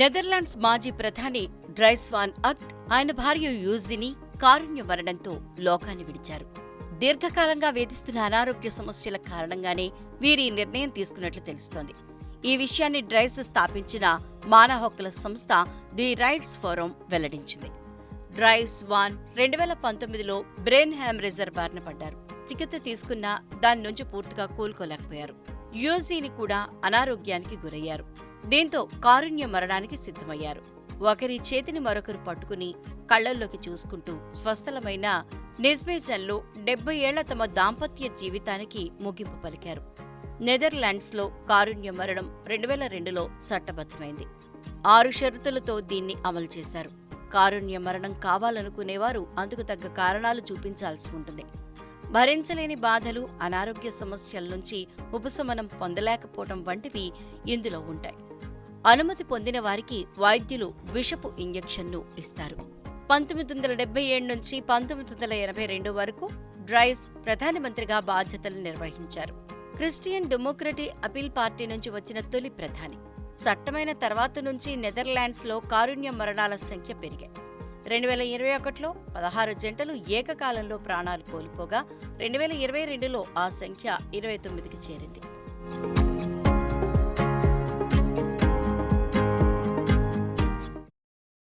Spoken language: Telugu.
నెదర్లాండ్స్ మాజీ ప్రధాని డ్రైస్ వాన్ అక్ట్ ఆయన భార్య యూజిని కారుణ్య మరణంతో లోకాన్ని విడిచారు. దీర్ఘకాలంగా వేధిస్తున్న అనారోగ్య సమస్యల కారణంగానే వీరి ఈ నిర్ణయం తీసుకున్నట్లు తెలుస్తోంది. ఈ విషయాన్ని డ్రైస్ స్థాపించిన మానవ హక్కుల సంస్థ ది రైట్స్ ఫోరం వెల్లడించింది. డ్రైస్ వాన్ రెండు వేల పంతొమ్మిదిలో బ్రెయిన్ హ్యామరేజర్ బారిన పడ్డారు. చికిత్స తీసుకున్నా దాని నుంచి పూర్తిగా కోలుకోలేకపోయారు. యూజీని కూడా అనారోగ్యానికి గురయ్యారు. దీంతో కారుణ్య మరణానికి సిద్ధమయ్యారు. ఒకరి చేతిని మరొకరు పట్టుకుని కళ్ళల్లోకి చూసుకుంటూ స్వస్థలమైన నిజ్బేజన్లో డెబ్బై ఏళ్ళ తమ దాంపత్య జీవితానికి ముగింపు పలికారు. నెదర్లాండ్స్లో కారుణ్య మరణం రెండు వేల రెండులో చట్టబద్ధమైంది. ఆరు షరతులతో దీన్ని అమలు చేశారు. కారుణ్య మరణం కావాలనుకునేవారు అందుకు తగ్గ కారణాలు చూపించాల్సి ఉంటుంది. భరించలేని బాధలు అనారోగ్య సమస్యల నుంచి ఉపశమనం పొందలేకపోవడం వంటివి ఇందులో ఉంటాయి. అనుమతి పొందిన వారికి వైద్యులు విషపు ఇంజెక్షన్ను ఇస్తారు. పంతొమ్మిది వందల డెబ్బై ఏడు నుంచి పంతొమ్మిది వందల ఎనభై రెండు వరకు డ్రైస్ ప్రధానమంత్రిగా బాధ్యతలు నిర్వహించారు. క్రిస్టియన్ డెమోక్రటీ అపీల్ పార్టీ నుంచి వచ్చిన తొలి ప్రధాని. చట్టమైన తర్వాత నుంచి నెదర్లాండ్స్లో కారుణ్య మరణాల సంఖ్య పెరిగాయి. రెండు వేల ఇరవై ఒకటిలో పదహారు జంటలు ఏకకాలంలో ప్రాణాలు కోల్పోగా రెండు వేల ఇరవై రెండులో ఆ సంఖ్య ఇరవై తొమ్మిదికి చేరింది.